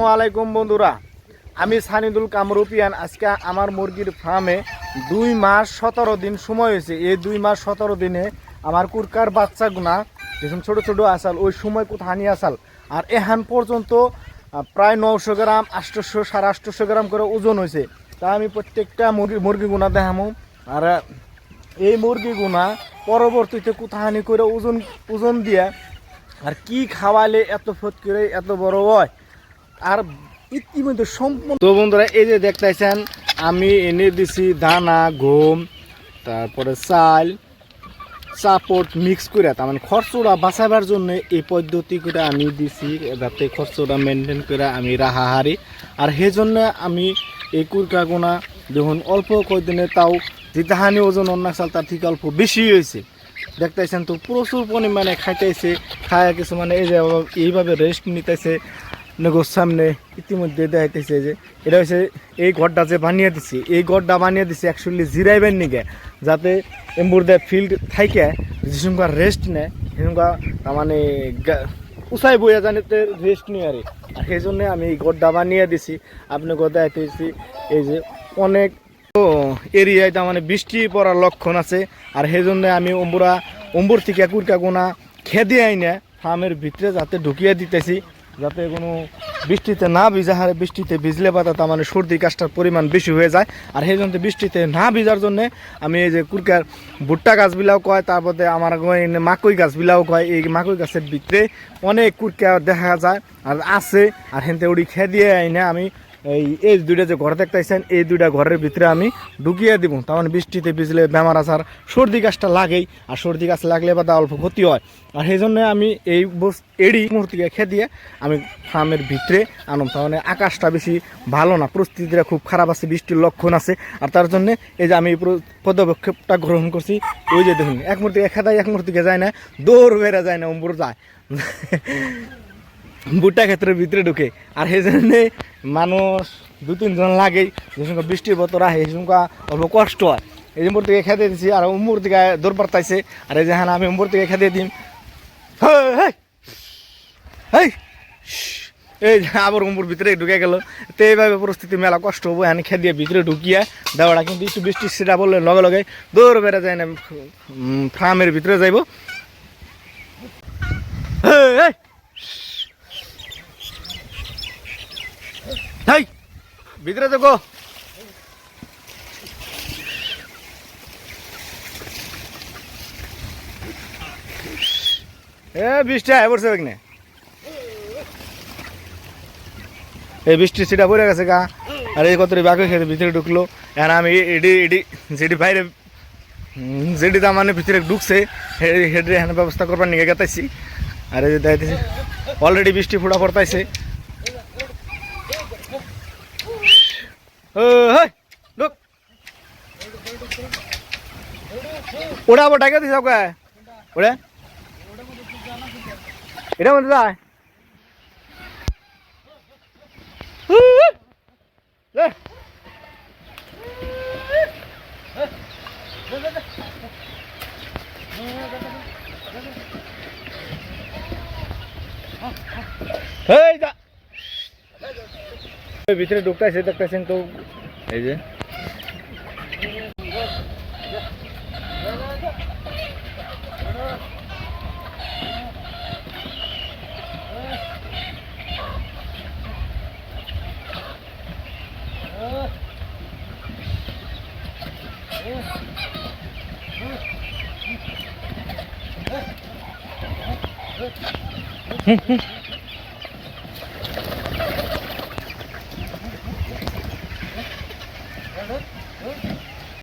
আসসালামু আলাইকুম বন্ধুরা। আমি সানিদুল কামরুপিয়ান। আজকে আমার মুরগির ফার্মে দুই মাস সতেরো দিন সময় হয়েছে। এই দুই মাস সতেরো দিনে আমার কুরকার বাচ্চাগুনা যখন ছোট ছোট আসাল ওই সময় কোথা নিয়ে আসাল আর এহান পর্যন্ত প্রায় নশো গ্রাম আটশোশো সাড়ে আটশোশো গ্রাম করে ওজন হয়েছে। তা আমি প্রত্যেকটা মুরগি, মুরগিগুনা দেখামো। আর এই মুরগিগুনা পরবর্তীতে কোথাহানি করে ওজন ওজন দিয়ে আর কি খাওয়ালে এত ফট করে এত বড় হয়? আর ইতিমধ্যে সম্পূর্ণ তো বন্ধুরা, এই যে দেখতেছেন, আমি এনে দিছি দানা, গম, তারপরে চাল সাপোর্ট মিক্স করে, তার মানে খরচটা বাঁচাবার জন্য এই পদ্ধতি করে আমি দিছি, যাতে খরচটা মেনটেন করে আমি রাহা হারি। আর সেই জন্য আমি এই কুরকাগুনা যখন অল্প কয়দিনে তাও যেতাহানি ওজন অন্য চাল, তার থেকে অল্প বেশি হয়েছে। দেখতেছেন তো প্রচুর পরিমাণে খাইতেছে, খায় কিছু মানে এই যে এইভাবে রেস্ট নিতেছে। নগর সামনে ইতিমধ্যে দেখাইতেছে যে এটা হচ্ছে এই ঘরটা যে বানিয়ে দিছি, এই ঘরটা বানিয়ে দিছি অ্যাকচুয়ালি জিরাইবেন নিগে, যাতে এম্বুরদে ফিল্ড থাইকে যেসঙ্গা রেস্ট নেয় সেসঙ্গা মানে উঁচাই বইয়া জানিতে রেস্ট নিয়ে আর। আর সেই জন্য আমি এই ঘরটা বানিয়ে দিছি আপনি কথা দেখাইতেছি এই যে অনেক ও, এরিয়ায় তার মানে বৃষ্টি পড়ার লক্ষণ আছে, আর সেই জন্য আমি অম্বুরা, অম্বুর থেকে কুরকা গোনা খেদে আইনে ফার্মের ভিতরে যাতে ঢুকিয়ে দিতেছি। যাতে কোনো বৃষ্টিতে না ভিজা হারে বৃষ্টিতে ভিজলে পাতা তার মানে সর্দি কাজটার পরিমাণ বেশি হয়ে যায়। আর সেই জন্য বৃষ্টিতে না ভিজার জন্যে আমি এই যে কুরকার ভুট্টা গাছবিলাও কয়, তারপরে আমার মাকই গাছবিলাও কয়, এই মাকই গাছের ভিতরে অনেক কুরকা দেখা যায় আর আছে। আর হেনতে উড়ি খেয়ে দিয়ে আইনে আমি এই এই দুইটা যে ঘর দেখতেছেন এই দুইটা ঘরের ভিতরে আমি ঢুকিয়ে দিব। তার মানে বৃষ্টিতে ভিজলে বেমার আসার সর্দি গাছটা লাগেই, আর সর্দি গাছ লাগলে বা অল্প ক্ষতি হয়। আর সেই জন্য আমি এই এড়ি মুহূর্তে খেয়ে দিয়ে আমি ফার্মের ভিতরে আনম। মানে আকাশটা বেশি ভালো না, পরিস্থিতিটা খুব খারাপ আছে, বৃষ্টির লক্ষণ আছে। আর তার জন্য এই যে আমি পদক্ষেপটা গ্রহণ করছি, ওই যে দেখুন, এক মুহূর্তে খেদায় এক মুহূর্তে যায় না, দৌড় বেড়ে যায় না, অম্বুর যায়। বুট্টা ক্ষেত্রের ভিতরে ঢুকে। আর সেই জন্যে মানুষ দু তিনজন লাগেই যে সঙ্গে বৃষ্টির বতর সেই সঙ্গে অল্প কষ্ট হয়। এই যে থেকে খেতে দিছি আর উম্মুর দিকে দৌড় পারতাইছে আর এই যে হ্যাঁ আমি উম্মুর থেকে খেতে দিম। এই আবার উম্মুর ভিতরে ঢুকে গেল। তো এইভাবে পরিস্থিতি মেলা কষ্ট হব এখানে খেয়ে দিয়ে ভিতরে ঢুকিয়ে দেওয়াটা কিন্তু একটু বৃষ্টি সেটা বললে লগে লগে দৌড় বেড়ে যায় না ফার্মের ভিতরে যাইব। হেই, হেই, ভিতরে তো গো। এ বৃষ্টি আয় পড়ছে বেগনে এই বৃষ্টি সেটা পড়ে গেছে গা। আর এই কত বাকি খেতে ভিতরে ঢুকলো। এখন আমি এডি এডি যেটি বাইরে যেটি তার মানে ভিতরে ঢুকছে। হেডে এখানে ব্যবস্থা করবার নিয়ে গেতাইছি। আর যে অলরেডি বৃষ্টি ফুটা পড়তাইছে। ও হেই লোক ওটা আবার ডাকে দিস ওকে ওটা এটা মধ্যে যায় হু, হু। লে। হেই যা এই ভিতরে ঢুকতেছে দেখতেছেন তো এই যে হুম, হুম।